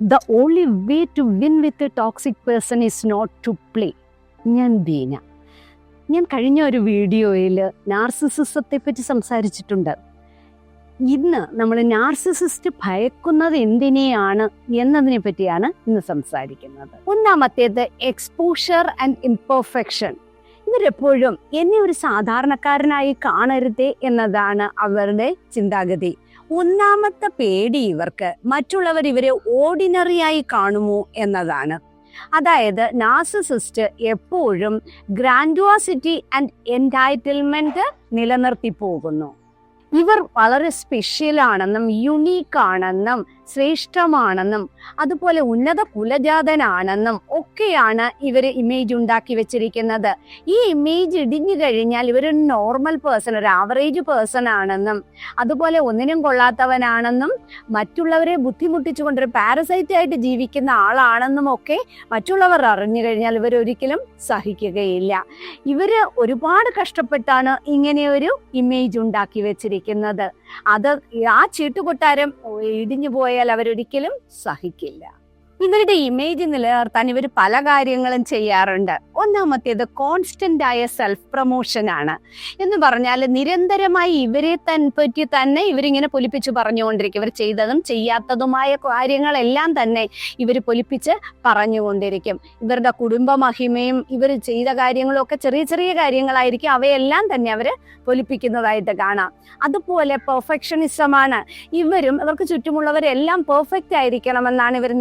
The only way to win with a toxic person is not to play ഞാൻ ബീന. ഞാൻ കഴിഞ്ഞ ഒരു വീഡിയോയിൽ നാർസിസിസത്തെ പറ്റി സംസാരിച്ചിട്ടുണ്ട്. ഇന്ന് നമ്മൾ നാർസിസിസ്റ്റ് ഭയക്കുന്നത് എന്തിനെയാണ് എന്നതിനെ പറ്റിയാണ് ഇന്ന് സംസാരിക്കുന്നത്. ഒന്നാമത്തേത് എക്സ്പോഷർ ആൻഡ് ഇംപെർഫെക്ഷൻ ഇവരെപ്പോഴും എന്നെ ഒരു സാധാരണക്കാരനായി കാണരുതേ എന്നതാണ് അവരുടെ ചിന്താഗതി. ഒന്നാമത്തെ പേടി ഇവർക്ക്. മറ്റുള്ളവർ ഇവരെ ഓർഡിനറിയായി കാണുമോ എന്നതാണ്. അതായത് നാർസിസിസ്റ്റ് എപ്പോഴും ഗ്രാൻഡുവാസിറ്റി ആൻഡ് എന്റൈറ്റിൽമെന്റ് നിലനിർത്തി പോകുന്നു. ഇവർ വളരെ സ്പെഷ്യൽ ആണെന്നും യുണീക്ക് ആണെന്നും ശ്രേഷ്ഠമാണെന്നും അതുപോലെ ഉന്നത കുലജാതനാണെന്നും ഒക്കെയാണ് ഇവർ ഇമേജ് ഉണ്ടാക്കി വെച്ചിരിക്കുന്നത്. ഈ ഇമേജ് ഇടിഞ്ഞു കഴിഞ്ഞാൽ ഇവരൊരു നോർമൽ പേഴ്സൺ ഒരു ആവറേജ് പേഴ്സൺ ആണെന്നും അതുപോലെ ഒന്നിനും കൊള്ളാത്തവനാണെന്നും മറ്റുള്ളവരെ ബുദ്ധിമുട്ടിച്ചുകൊണ്ടൊരു പാരസൈറ്റ് ആയിട്ട് ജീവിക്കുന്ന ആളാണെന്നും ഒക്കെ മറ്റുള്ളവർ അറിഞ്ഞു കഴിഞ്ഞാൽ ഇവർ ഒരിക്കലും സഹിക്കുകയില്ല. ഇവർ ഒരുപാട് കഷ്ടപ്പെട്ടാണ് ഇങ്ങനെ ഒരു ഇമേജ് ഉണ്ടാക്കി വെച്ചിരിക്കുന്നത്. അത് ആ ചീട്ടുകൊട്ടാരം ഇടിഞ്ഞു പോയാൽ അവരൊരിക്കലും സഹിക്കില്ല. ഇവരുടെ ഇമേജ് നിലനിർത്താൻ ഇവർ പല കാര്യങ്ങളും ചെയ്യാറുണ്ട്. ഒന്നാമത്തേത് കോൺസ്റ്റന്റ് ആയ സെൽഫ് പ്രൊമോഷൻ ആണ്. എന്ന് പറഞ്ഞാൽ നിരന്തരമായി ഇവരെ തൻ പറ്റി തന്നെ ഇവരിങ്ങനെ പൊലിപ്പിച്ച് പറഞ്ഞുകൊണ്ടിരിക്കും. ഇവർ ചെയ്തതും ചെയ്യാത്തതുമായ കാര്യങ്ങളെല്ലാം തന്നെ ഇവർ പൊലിപ്പിച്ച് പറഞ്ഞുകൊണ്ടിരിക്കും. ഇവരുടെ കുടുംബ മഹിമയും ഇവർ ചെയ്ത കാര്യങ്ങളും ഒക്കെ ചെറിയ ചെറിയ കാര്യങ്ങളായിരിക്കും. അവയെല്ലാം തന്നെ അവർ പൊലിപ്പിക്കുന്നതായിട്ട് കാണാം. അതുപോലെ പെർഫെക്ഷനിസമാണ് ഇവരും ഇവർക്ക് ചുറ്റുമുള്ളവരെല്ലാം പെർഫെക്റ്റ് ആയിരിക്കണമെന്നാണ് ഇവർ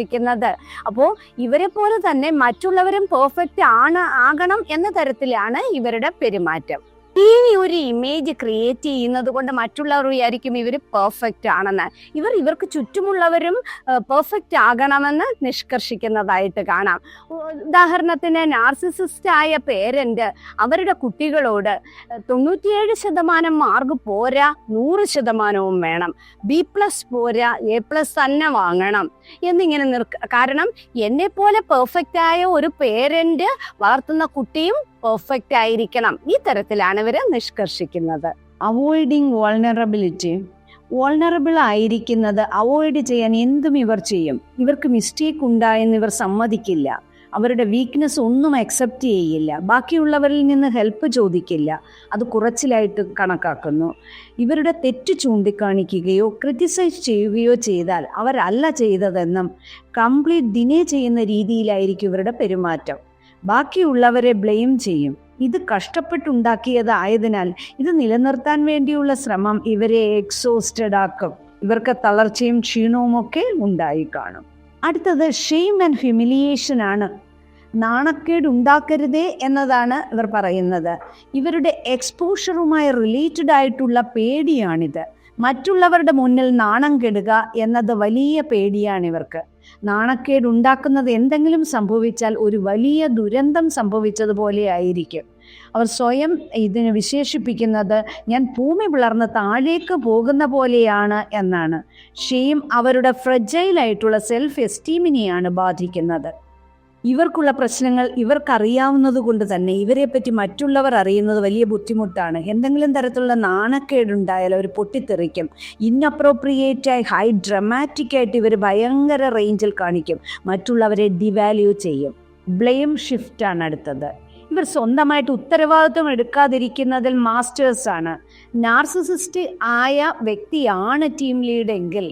നിഷ്കർഷിക്കുന്നത് അപ്പോൾ ഇവരെ പോലെ തന്നെ മറ്റുള്ളവരും പെർഫെക്റ്റ് ആണ് ആകണം എന്ന തരത്തിലാണ് ഇവരുടെ പെരുമാറ്റം. ഈ ഒരു ഇമേജ് ക്രിയേറ്റ് ചെയ്യുന്നത് കൊണ്ട് മറ്റുള്ളവർ വിചാരിക്കും ഇവർ പെർഫെക്റ്റ് ആണെന്ന്. ഇവർ ഇവർക്ക് ചുറ്റുമുള്ളവരും പെർഫെക്റ്റ് ആകണമെന്ന് നിഷ്കർഷിക്കുന്നതായിട്ട് കാണാം. ഉദാഹരണത്തിന് നാർസിസിസ്റ്റ് ആയ അവരുടെ കുട്ടികളോട് തൊണ്ണൂറ്റിയേഴ് ശതമാനം മാർക്ക് പോരാ നൂറ് ശതമാനവും വേണം. ബി പ്ലസ് പോരാ എ പ്ലസ് തന്നെ വാങ്ങണം. എന്നിങ്ങനെ നിർ കാരണം എന്നെ പോലെ പെർഫെക്റ്റ് ആയ ഒരു പേരന്റ് വളർത്തുന്ന കുട്ടിയും പെർഫെക്റ്റ് ആയിരിക്കണം. ഈ തരത്തിലാണ് ഇവർ നിഷ്കർഷിക്കുന്നത്. അവോയ്ഡിങ് വോൾണറബിലിറ്റി വോൾണറബിൾ ആയിരിക്കുന്നത് അവോയ്ഡ് ചെയ്യാൻ എന്തും ഇവർ ചെയ്യും. ഇവർക്ക് മിസ്റ്റേക്ക് ഉണ്ടായെന്ന് ഇവർ സമ്മതിക്കില്ല. അവരുടെ വീക്ക്നെസ് ഒന്നും അക്സെപ്റ്റ് ചെയ്യില്ല. ബാക്കിയുള്ളവരിൽ നിന്ന് ഹെൽപ്പ് ചോദിക്കില്ല. അത് കുറച്ചിലായിട്ട് കണക്കാക്കുന്നു. ഇവരുടെ തെറ്റ് ചൂണ്ടിക്കാണിക്കുകയോ ക്രിറ്റിസൈസ് ചെയ്യുകയോ ചെയ്താൽ അവരല്ല ചെയ്തതെന്നും കംപ്ലീറ്റ് ദിനേ ചെയ്യുന്ന രീതിയിലായിരിക്കും ഇവരുടെ പെരുമാറ്റം. ബാക്കിയുള്ളവരെ ബ്ലെയിം ചെയ്യും. ഇത് കഷ്ടപ്പെട്ടുണ്ടാക്കിയതായതിനാൽ ഇത് നിലനിർത്താൻ വേണ്ടിയുള്ള ശ്രമം ഇവരെ എക്സോസ്റ്റഡ് ആക്കും. ഇവർക്ക് തളർച്ചയും ക്ഷീണവും ഒക്കെ ഉണ്ടായി കാണും. അടുത്തത് ഷെയിം ആൻഡ് ഹ്യൂമിലിയേഷൻ ആണ്. നാണക്കേട് ഉണ്ടാക്കരുതേ എന്നതാണ് ഇവർ പറയുന്നത്. ഇവരുടെ എക്സ്പോഷറുമായി റിലേറ്റഡ് ആയിട്ടുള്ള പേടിയാണിത്. മറ്റുള്ളവരുടെ മുന്നിൽ നാണം കെടുക എന്നത് വലിയ പേടിയാണ് ഇവർക്ക് നാണക്കേട് ഉണ്ടാക്കുന്നത് എന്തെങ്കിലും സംഭവിച്ചാൽ ഒരു വലിയ ദുരന്തം സംഭവിച്ചതുപോലെ ആയിരിക്കും അവർ സ്വയം ഇതിനെ വിശേഷിപ്പിക്കുന്നത് ഞാൻ ഭൂമി പിളർന്ന് താഴേക്ക് പോകുന്ന പോലെയാണ് എന്നാണ്. ഷെയിം അവരുടെ ഫ്രജൈലായിട്ടുള്ള സെൽഫ് എസ്റ്റീമിനെയാണ് ബാധിക്കുന്നത്. ഇവർക്കുള്ള പ്രശ്നങ്ങൾ ഇവർക്കറിയാവുന്നത് കൊണ്ട് തന്നെ ഇവരെ പറ്റി മറ്റുള്ളവർ അറിയുന്നത് വലിയ ബുദ്ധിമുട്ടാണ്. എന്തെങ്കിലും തരത്തിലുള്ള നാണക്കേടുണ്ടായാൽ അവർ പൊട്ടിത്തെറിക്കും. ഇന്നപ്രോപ്രിയേറ്റായി ഹൈ ഡ്രമാറ്റിക് ആയിട്ട് ഇവർ ഭയങ്കര റേഞ്ചിൽ കാണിക്കും. മറ്റുള്ളവരെ ഡിവാല്യൂ ചെയ്യും. ബ്ലെയിം ഷിഫ്റ്റാണ് അടുത്തത്. ഇവർ സ്വന്തമായിട്ട് ഉത്തരവാദിത്വം എടുക്കാതിരിക്കുന്നതിൽ മാസ്റ്റേഴ്സാണ് നാർസിസിസ്റ്റ് ആയ വ്യക്തിയാണ് ടീം ലീഡെങ്കിൽ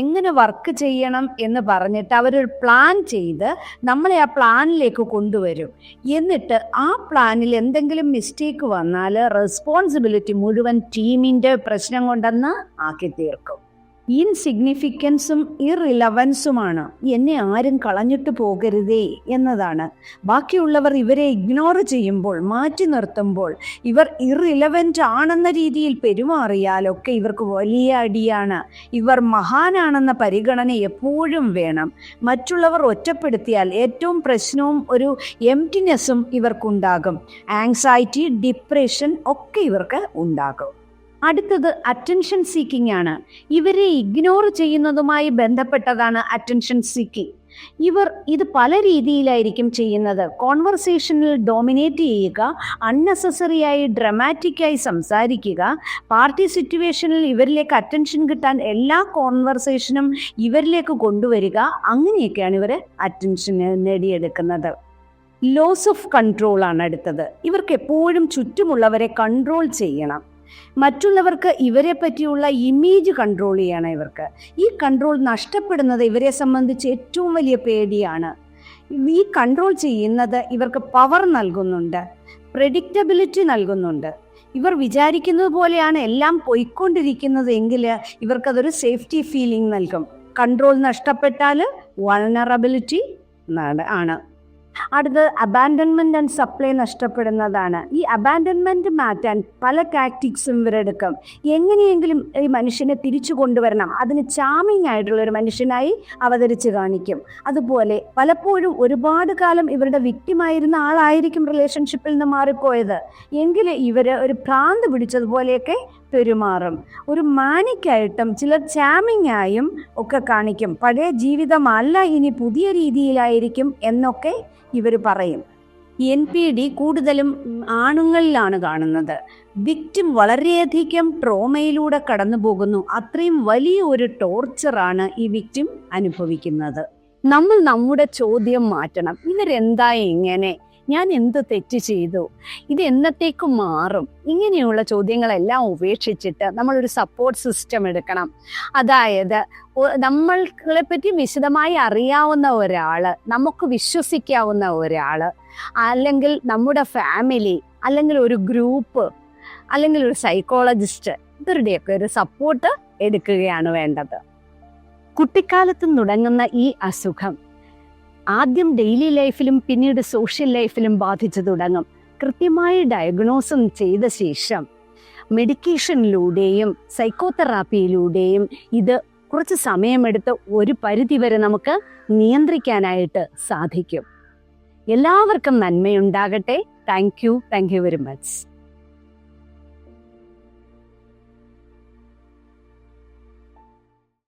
എങ്ങനെ വർക്ക് ചെയ്യണം എന്ന് പറഞ്ഞിട്ട് അവരൊരു പ്ലാൻ ചെയ്ത് നമ്മളെ ആ പ്ലാനിലേക്ക് കൊണ്ടുവരും. എന്നിട്ട് ആ പ്ലാനിൽ എന്തെങ്കിലും മിസ്റ്റേക്ക് വന്നാൽ റെസ്പോൺസിബിലിറ്റി മുഴുവൻ ടീമിന്റെ പ്രശ്നം കൊണ്ടെന്ന് ആക്കി തീർക്കും. ഇൻസിഗ്നിഫിക്കൻസും ഇറിലവൻസുമാണ് എന്നെ ആരും കളഞ്ഞിട്ട് പോകരുതേ എന്നതാണ്. ബാക്കിയുള്ളവർ ഇവരെ ഇഗ്നോർ ചെയ്യുമ്പോൾ മാറ്റി നിർത്തുമ്പോൾ ഇവർ ഇറിലവന്റ് ആണെന്ന രീതിയിൽ പെരുമാറിയാലൊക്കെ ഇവർക്ക് വലിയ അടിയാണ്. ഇവർ മഹാനാണെന്ന പരിഗണന എപ്പോഴും വേണം. മറ്റുള്ളവർ ഒറ്റപ്പെടുത്തിയാൽ ഏറ്റവും പ്രശ്നവും ഒരു എംറ്റിനെസ്സും ഇവർക്കുണ്ടാകും. ആങ്സൈറ്റി ഡിപ്രഷൻ ഒക്കെ ഇവർക്ക് ഉണ്ടാകും. അടുത്തത് അറ്റൻഷൻ സീക്കിംഗ് ആണ്. ഇവരെ ഇഗ്നോർ ചെയ്യുന്നതുമായി ബന്ധപ്പെട്ടതാണ് അറ്റൻഷൻ സീക്കിംഗ് ഇവർ ഇത് പല രീതിയിലായിരിക്കും ചെയ്യുന്നത്. കോൺവെർസേഷനിൽ ഡോമിനേറ്റ് ചെയ്യുക അൺനെസസറി ആയി ഡ്രമാറ്റിക്കായി സംസാരിക്കുക പാർട്ടി സിറ്റുവേഷനിൽ ഇവരിലേക്ക് അറ്റൻഷൻ കിട്ടാൻ എല്ലാ കോൺവെർസേഷനും ഇവരിലേക്ക് കൊണ്ടുവരിക അങ്ങനെയൊക്കെയാണ് ഇവർ അറ്റൻഷൻ നേടിയെടുക്കുന്നത്. ലോസ് ഓഫ് കൺട്രോൾ ആണ് അടുത്തത്. ഇവർക്ക് എപ്പോഴും ചുറ്റുമുള്ളവരെ കൺട്രോൾ ചെയ്യണം. മറ്റുള്ളവർക്ക് ഇവരെ പറ്റിയുള്ള ഇമേജ് കൺട്രോൾ ചെയ്യണം ഇവർക്ക്. ഈ കൺട്രോൾ നഷ്ടപ്പെടുന്നത് ഇവരെ സംബന്ധിച്ച് ഏറ്റവും വലിയ പേടിയാണ്. ഈ കൺട്രോൾ ചെയ്യുന്നത് ഇവർക്ക് പവർ നൽകുന്നുണ്ട് പ്രെഡിക്റ്റബിലിറ്റി നൽകുന്നുണ്ട്. ഇവർ വിചാരിക്കുന്നത് പോലെയാണ് എല്ലാം പോയിക്കൊണ്ടിരിക്കുന്നത് എങ്കിൽ ഇവർക്കതൊരു സേഫ്റ്റി ഫീലിംഗ് നൽകും. കൺട്രോൾ നഷ്ടപ്പെട്ടാൽ വൾണറബിലിറ്റി ആണ്. അടുത്തത് അബാൻഡൻമെന്റ് ആൻഡ് സപ്ലൈ നഷ്ടപ്പെടുന്നതാണ്. ഈ അബാൻഡൻമെന്റ് മാറ്റാൻ പല ടാക്ടിക്സും ഇവരെടുക്കും എങ്ങനെയെങ്കിലും ഈ മനുഷ്യനെ തിരിച്ചു കൊണ്ടുവരണം. അതിന് ചാമിങ് ആയിട്ടുള്ള ഒരു മനുഷ്യനായി അവതരിച്ച് കാണിക്കും. അതുപോലെ പലപ്പോഴും ഒരുപാട് കാലം ഇവരുടെ വിക്റ്റിമായിരുന്ന ആളായിരിക്കും റിലേഷൻഷിപ്പിൽ നിന്ന് മാറിപ്പോയത്. എങ്കിൽ ഇവർ ഒരു ഭ്രാന്ത് പിടിച്ചതുപോലെയൊക്കെ പെരുമാറും. ഒരു മാനിക്കായിട്ടും ചിലർ ചാമിങ് ആയും ഒക്കെ കാണിക്കും. പഴയ ജീവിതമല്ല ഇനി പുതിയ രീതിയിലായിരിക്കും എന്നൊക്കെ ഇവർ പറയും. എൻ പി ഡി കൂടുതലും ആണുങ്ങളിലാണ് കാണുന്നത്. വിക്റ്റിം വളരെയധികം ട്രോമയിലൂടെ കടന്നു പോകുന്നു അത്രയും വലിയ ഒരു ടോർച്ചറാണ് ഈ വിക്റ്റിം അനുഭവിക്കുന്നത്. നമ്മൾ നമ്മുടെ ചോദ്യം മാറ്റണം. ഇവരെന്താ ഇങ്ങനെ? ഞാൻ എന്ത് തെറ്റ് ചെയ്തു? ഇത് എന്നത്തേക്ക് മാറും? ഇങ്ങനെയുള്ള ചോദ്യങ്ങളെല്ലാം ഉപേക്ഷിച്ചിട്ട് നമ്മളൊരു സപ്പോർട്ട് സിസ്റ്റം എടുക്കണം. അതായത് നമ്മളെ പറ്റി വിശദമായി അറിയാവുന്ന ഒരാൾ നമുക്ക് വിശ്വസിക്കാവുന്ന ഒരാൾ അല്ലെങ്കിൽ നമ്മുടെ ഫാമിലി അല്ലെങ്കിൽ ഒരു ഗ്രൂപ്പ് അല്ലെങ്കിൽ ഒരു സൈക്കോളജിസ്റ്റ് ഇവരുടെയൊക്കെ ഒരു സപ്പോർട്ട് എടുക്കുകയാണ് വേണ്ടത്. കുട്ടിക്കാലത്ത് തുടങ്ങുന്ന ഈ അസുഖം ആദ്യം ഡെയിലി ലൈഫിലും പിന്നീട് സോഷ്യൽ ലൈഫിലും ബാധിച്ചു തുടങ്ങും. കൃത്യമായി ഡയഗ്നോസും ചെയ്ത ശേഷം മെഡിക്കേഷനിലൂടെയും സൈക്കോതെറാപ്പിയിലൂടെയും ഇത് കുറച്ച് സമയമെടുത്ത് ഒരു പരിധിവരെ നമുക്ക് നിയന്ത്രിക്കാനായിട്ട് സാധിക്കും. എല്ലാവർക്കും നന്മയുണ്ടാകട്ടെ. Thank you thank you very much